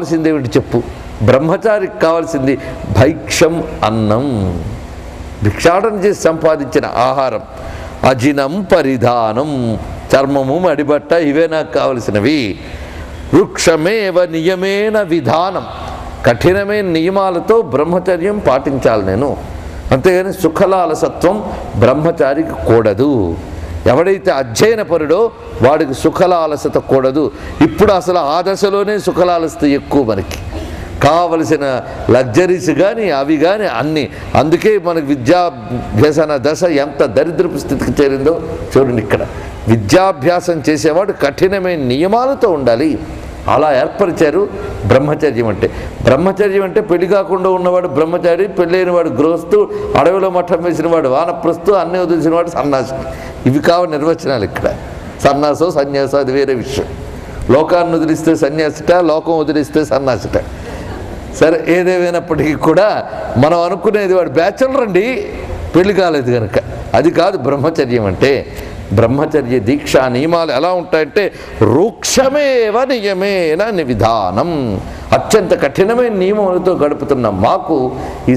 కావాల్సిందేమిటి చెప్పు? బ్రహ్మచారికి కావాల్సింది భైక్షం అన్నం. భిక్షాటన చేసి సంపాదించిన ఆహారం అజినం పరిధానం. చర్మము మడిబట్ట ఇవే నాకు కావలసినవి. వృక్షమేవ నియమేన విధానం. కఠినమైన నియమాలతో బ్రహ్మచర్యం పాటించాలి నేను. అంతేగాని సుఖలాలసత్వం బ్రహ్మచారికి కూడదు. ఎవడైతే అధ్యయన పరుడో వాడికి సుఖలాలసత కూడదు. ఇప్పుడు అసలు ఆ దశలోనే సుఖలాలసత ఎక్కువ మనకి. కావలసిన లగ్జరీస్ కానీ అవి కానీ అన్నీ. అందుకే మనకు విద్యాభ్యసన దశ ఎంత దరిద్రపు స్థితికి చేరిందో చూడండి ఇక్కడ. విద్యాభ్యాసం చేసేవాడు కఠినమైన నియమాలతో ఉండాలి. అలా ఏర్పరిచారు బ్రహ్మచర్యం అంటే. బ్రహ్మచర్యం అంటే పెళ్ళి కాకుండా ఉన్నవాడు బ్రహ్మచారి పెళ్ళైన వాడు గృహస్థు అడవిలో మఠం వేసిన వాడు వానప్రస్తు అన్నీ వదిలిసిన వాడు సన్నాసి. ఇవి కావు నిర్వచనాలు ఇక్కడ. సన్నాసో సన్యాసో అది వేరే విషయం. లోకాన్ని వదిలిస్తే సన్యాసిట లోకం వదిలిస్తే సన్నాసిట. సరే ఏదేమైనప్పటికీ కూడా మనం అనుకునేది వాడు బ్యాచులర్ అండి. పెళ్ళి కాలేదు కనుక అది కాదు బ్రహ్మచర్యం అంటే. బ్రహ్మచర్య దీక్ష నియమాలు ఎలా ఉంటాయంటే రూక్షమేవ నియమేన విధానం అత్యంత కఠినమైన నియమములతో గడుపుతున్న మాకు ఈ